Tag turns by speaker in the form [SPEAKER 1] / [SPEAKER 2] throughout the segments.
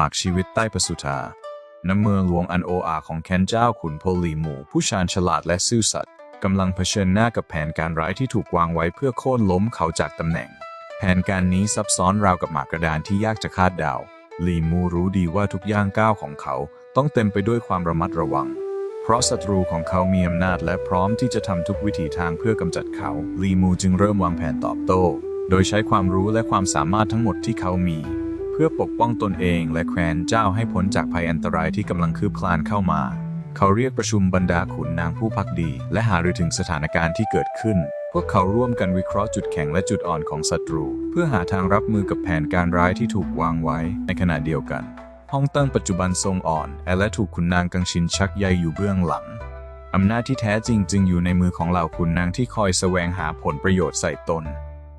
[SPEAKER 1] หมากชีวิตใต้ประสุธาณเมืองหลวงอันโออาของแคนเจ้าขุนพลลีหมู่ ผู้ชาญฉลาดและซื่อสัตย์กำลังเผชิญหน้ากับแผนการร้ายที่ถูกวางไว้เพื่อโค่นล้มเขาจากตำแหน่ง แผนการนี้ซับซ้อนราวกับหมากกระดานที่ยากจะคาดเดาลีมูรู้ดีว่าทุกย่างก้าวของเขาต้องเต็มไปด้วยความระมัดระวัง เพราะศัตรูของเขามีอำนาจและพร้อมที่จะทำทุกวิถีทางเพื่อกำจัดเขา ลีมูจึงเริ่มวางแผนตอบโต้ โดยใช้ความรู้และความสามารถทั้งหมดที่เขามี พื่อปกป้องตนเองและแคว้นเจ้าให้พ้นจากภัยอันตรายที่กำลังคืบคลานเข้ามา เขาเรียกประชุมบรรดาขุนนางผู้พักดี และหารือถึงสถานการณ์ที่เกิดขึ้น พวกเขาร่วมกันวิเคราะห์จุดแข็งและจุดอ่อนของศัตรู เพื่อหาทางรับมือกับแผนการร้ายที่ถูกวางไว้ในขณะเดียวกันฮ่องเติ้งปัจจุบันทรงอ่อนแอและถูกขุนนางกังชินชักใยอยู่เบื้องหลังอำนาจที่แท้จริงจึงอยู่ในมือของเหล่าขุนนางที่คอยแสวงหาผลประโยชน์ใส่ตน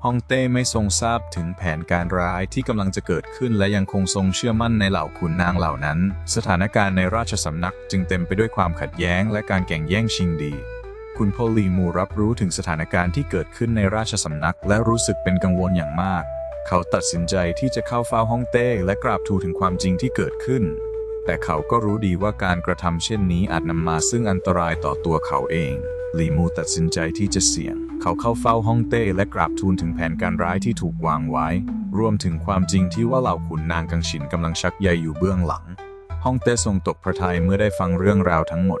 [SPEAKER 1] ฮ่องเต้ไม่ทรงทราบถึงแผนการร้ายที่กำลังจะเกิดขึ้นและยังคงทรงเชื่อมั่นในเหล่าขุนนางเหล่านั้น สถานการณ์ในราชสำนักจึงเต็มไปด้วยความขัดแย้งและการแข่งแย่งชิงดี คุณพอลีมูรับรู้ถึงสถานการณ์ที่เกิดขึ้นในราชสำนักและรู้สึกเป็นกังวลอย่างมาก เขาตัดสินใจที่จะเข้าเฝ้าฮ่องเต้และกราบทูลถึงความจริงที่เกิดขึ้น แต่เขาก็รู้ดีว่าการกระทำเช่นนี้อาจนำมาซึ่งอันตรายต่อตัวเขาเองลีมูตัดสินใจที่จะเสี่ยง เขาเข้าเฝ้าฮ่องเต้และกราบทูลถึงแผนการร้ายที่ถูกวางไว้ รวมถึงความจริงที่ว่าเหล่าขุนนางกังฉินกำลังชักใยอยู่เบื้องหลังฮ่องเต้ทรงตกพระทัยเมื่อได้ฟังเรื่องราวทั้งหมด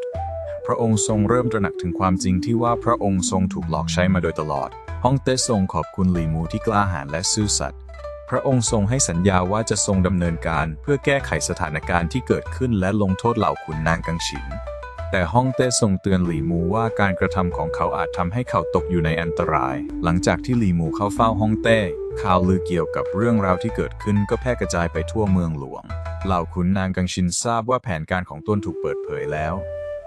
[SPEAKER 1] พระองค์ทรงเริ่มตระหนักถึงความจริงที่ว่าพระองค์ทรงถูกหลอกใช้มาโดยตลอดฮ่องเต้ทรงขอบคุณหลีมูที่กล้าหาญและซื่อสัตย์พระองค์ทรงให้สัญญาว่าจะทรงดำเนินการเพื่อแก้ไขสถานการณ์ที่เกิดขึ้นและลงโทษเหล่าขุนนางกังฉิน แต่ฮ่องเต้ทรงเตือนหลีมูว่าการกระทำของเขาอาจทำให้เขาตกอยู่ในอันตราย หลังจากที่หลีมูเข้าเฝ้าฮ่องเต้ข่าวลือเกี่ยวกับเรื่องราวที่เกิดขึ้นก็แพร่กระจายไปทั่วเมืองหลวง เหล่าขุนนางกังชินทราบว่าแผนการของต้นถูกเปิดเผยแล้ว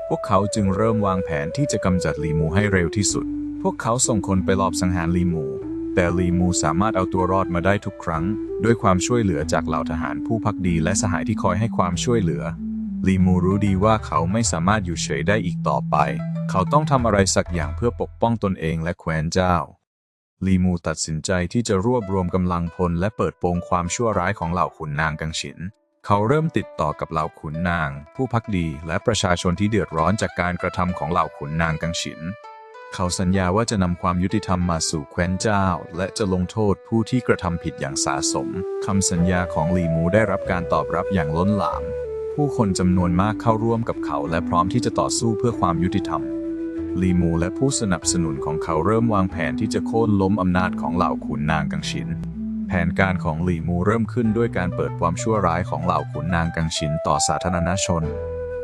[SPEAKER 1] พวกเขาจึงเริ่มวางแผนที่จะกำจัดลีมูให้เร็วที่สุด พวกเขาส่งคนไปลอบสังหารลีมู แต่ลีมูสามารถเอาตัวรอดมาได้ทุกครั้ง ด้วยความช่วยเหลือจากเหล่าทหารผู้พักดีและสหายที่คอยให้ความช่วยเหลือ ลีมูรู้ดีว่าเขาไม่สามารถอยู่เฉยได้อีกต่อไป เขาต้องทำอะไรสักอย่างเพื่อปกป้องตนเองและแคว้นเจ้า ลีมูตัดสินใจที่จะรวบรวมกำลังพลและเปิดโปงความชั่วร้ายของเหล่าขุนนางกังฉิน เขาเริ่มติดต่อกับเหล่าขุนนาง ผู้พักดีและประชาชนที่เดือดร้อนจากการกระทำของเหล่าขุนนางกังฉิน เขาสัญญาว่าจะนำความยุติธรรมมาสู่แคว้นเจ้า และจะลงโทษผู้ที่กระทำผิดอย่างสาสมคำสัญญาของลีมูได้รับการตอบรับอย่างล้นหลาม ผู้คนจำนวนมากเข้าร่วมกับเขาและพร้อมที่จะต่อสู้เพื่อความยุติธรรม ลีมูและผู้สนับสนุนของเขาเริ่มวางแผนที่จะโค่นล้มอำนาจของเหล่าขุนนางกังชิน แผนการของลีมูเริ่มขึ้นด้วยการเปิดความชั่วร้ายของเหล่าขุนนางกังชินต่อสาธารณชน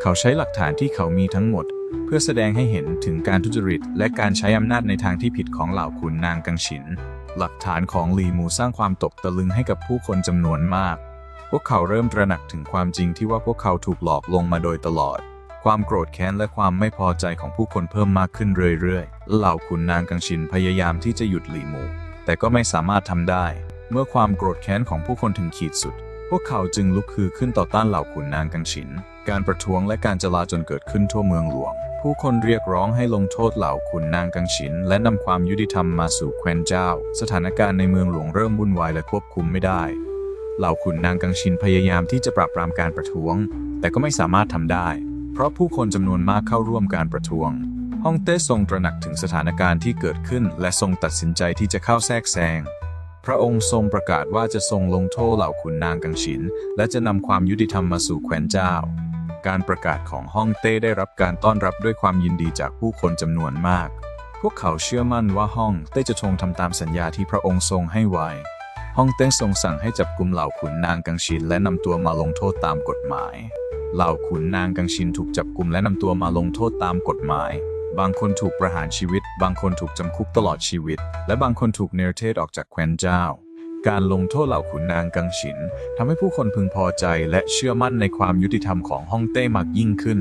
[SPEAKER 1] เขาใช้หลักฐานที่เขามีทั้งหมด เพื่อแสดงให้เห็นถึงการทุจริต และการใช้อำนาจในทางที่ผิดของเหล่าขุนนางกังฉิน หลักฐานของลีมูสร้างความตกตะลึงให้กับผู้คนจำนวนมาก พวกเขาเริ่มตระหนักถึงความจริงที่ว่าพวกเขาถูกหลอกลวงมาโดยตลอด ความโกรธแค้นและความไม่พอใจของผู้คนเพิ่มมากขึ้นเรื่อยๆ เหล่าขุนนางกังชินพยายามที่จะหยุดหลีมูแต่ก็ไม่สามารถทำได้ เมื่อความโกรธแค้นของผู้คนถึงขีดสุด พวกเขาจึงลุกคือขึ้นต่อต้านเหล่าขุนนางกังชิน การประท้วงและการจลาจลเกิดขึ้นทั่วเมืองหลวง ผู้คนเรียกร้องให้ลงโทษเหล่าขุนนางกังชิน และนำความยุติธรรมมาสู่แคว้นเจ้า สถานการณ์ในเมืองหลวงเริ่มวุ่นวายและควบคุมไม่ได้ เหล่าขุนนางกังชินพยายามที่จะปราบปรามการประท้วง แต่ก็ไม่สามารถทำได้ เพราะผู้คนจำนวนมากเข้าร่วมการประท้วงฮ่องเต้ทรงตระหนักถึงสถานการณ์ที่เกิดขึ้น และทรงตัดสินใจที่จะเข้าแทรกแซงพระองค์ทรงประกาศว่าจะทรงลงโทษเหล่าขุนนางกังฉิน และจะนำความยุติธรรมมาสู่แคว้นเจ้า การประกาศของฮ่องเต้ได้รับการต้อนรับด้วยความยินดีจากผู้คนจำนวนมาก พวกเขาเชื่อมั่นว่าฮ่องเต้จะทรงทำตามสัญญาที่พระองค์ทรงให้ไว้ ฮ่องเต้ทรงสั่งให้จับกลุ่มเหล่าขุนนางกังชินและนำตัวมาลงโทษตามกฎหมาย เหล่าขุนนางกังชินถูกจับกลุ่มและนำตัวมาลงโทษตามกฎหมาย บางคนถูกประหารชีวิต บางคนถูกจำคุกตลอดชีวิต และบางคนถูกเนรเทศออกจากแคว้นเจ้า การลงโทษเหล่าขุนนางกังฉินทำให้ผู้คนพึงพอใจและเชื่อมั่นในความยุติธรรมของฮ่องเต้มากยิ่งขึ้น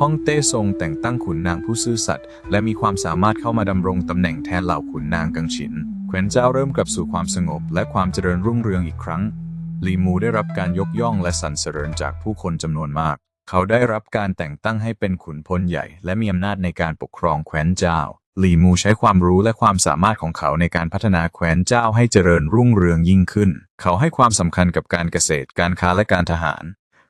[SPEAKER 1] ฮ่องเต้ทรงแต่งตั้งขุนนางผู้ซื่อสัตย์และมีความสามารถเข้ามาดำรงตำแหน่งแทนเหล่าขุนนางกังฉิน ว้นเจ้าเริ่มกลับสู่ความสงบและความเจริญรุ่งเรืองอีกครั้ง ลีมูได้รับการยกย่องและสรรเสริญจากผู้คนจำนวนมาก เขาได้รับการแต่งตั้งให้เป็นขุนพลใหญ่ และมีอำนาจในการปกครองแคว้นเจ้าหลีมูใช้ความรู้และความสามารถของเขาในการพัฒนาแคว้นเจ้าให้เจริญรุ่งเรืองยิ่งขึ้น เขาให้ความสำคัญกับการเกษตร การค้าและการทหาร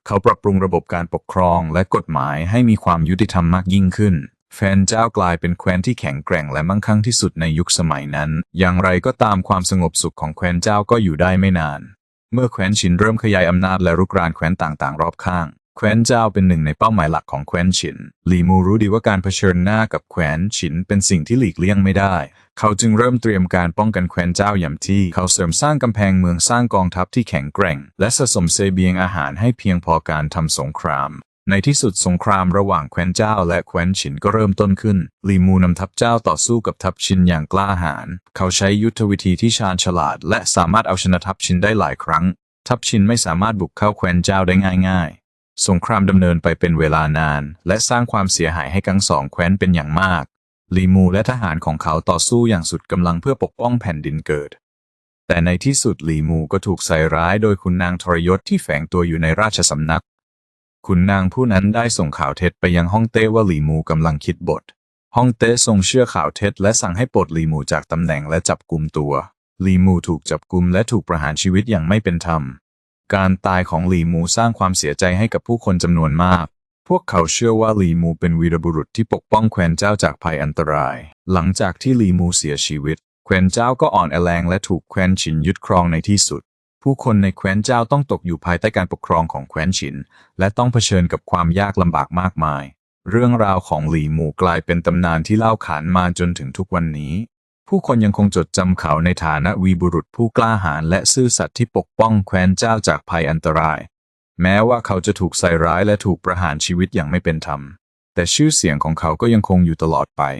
[SPEAKER 1] เขาปรับปรุงระบบการปกครองและกฎหมายให้มีความยุติธรรมมากยิ่งขึ้น แฟนเจ้ากลายเป็นแคว้นที่แข็งแกร่งและมั่งคั่งที่สุดในยุคสมัยนั้น อย่างไรก็ตามความสงบสุขของแคว้นเจ้าก็อยู่ได้ไม่นาน เมื่อแคว้นชินเริ่มขยายอำนาจและรุกรานแคว้นต่างๆ รอบข้าง แคว้นเจ้าเป็นหนึ่งในเป้าหมายหลักของแคว้นฉินหลีมูรู้ดีว่าการเผชิญหน้ากับแคว้นฉินเป็นสิ่งที่หลีกเลี่ยงไม่ได้ เขาจึงเริ่มเตรียมการป้องกันแคว้นเจ้าอย่างที่ เขาเสริมสร้างกำแพงเมืองสร้างกองทัพที่แข็งแกร่ง และสะสมเสบียงอาหารให้เพียงพอการทำสงคราม ในที่สุดสงครามระหว่างแคว้นเจ้าและแคว้นฉินก็เริ่มต้นขึ้น ลีมูนำทัพเจ้าต่อสู้กับทัพชินอย่างกล้าหาญ เขาใช้ยุทธวิธีที่ชาญฉลาด และสามารถเอาชนะทัพชินได้หลายครั้ง ทัพชินไม่สามารถบุกเข้าแคว้นเจ้าได้ง่ายๆ สงครามดำเนินไปเป็นเวลานาน และสร้างความเสียหายให้ทั้งสองแคว้นเป็นอย่างมาก ลีมูและทหารของเขาต่อสู้อย่างสุดกำลังเพื่อปกป้องแผ่นดินเกิด แต่ในที่สุดลีมูก็ถูกใส่ร้ายโดยคุณนางทรยศที่แฝงตัวอยู่ในราชสำนัก คุณนางผู้นั้นได้ส่งข่าวเท็จไปยังฮ่องเต้ว่าหลีมูกำลังคิดบทฮ่องเต้ทรงเชื่อข่าวเท็จและสั่งให้ปลดหลีมูจากตำแหน่งและจับกุมตัวหลีมูถูกจับกุมและถูกประหารชีวิตอย่างไม่เป็นธรรม การตายของหลีมูสร้างความเสียใจให้กับผู้คนจำนวนมาก พวกเขาเชื่อว่าหลีมูเป็นวีรบุรุษที่ปกป้องแคว้นเจ้าจากภัยอันตราย หลังจากที่หลีมูเสียชีวิต แคว้นเจ้าก็อ่อนแอแรงและถูกแคว้นฉินยึดครองในที่สุด ผู้คนในแคว้นเจ้าต้องตกอยู่ภายใต้การปกครองของแคว้นฉิน และต้องเผชิญกับความยากลำบากมากมาย เรื่องราวของหลีหมู่กลายเป็นตำนานที่เล่าขานมาจนถึงทุกวันนี้ ผู้คนยังคงจดจำเขาในฐานะวีบุรุษผู้กล้าหาญและซื่อสัตย์ที่ปกป้องแคว้นเจ้าจากภัยอันตราย แม้ว่าเขาจะถูกใส่ร้ายและถูกประหารชีวิตอย่างไม่เป็นธรรม แต่ชื่อเสียงของเขาก็ยังคงอยู่ตลอดไป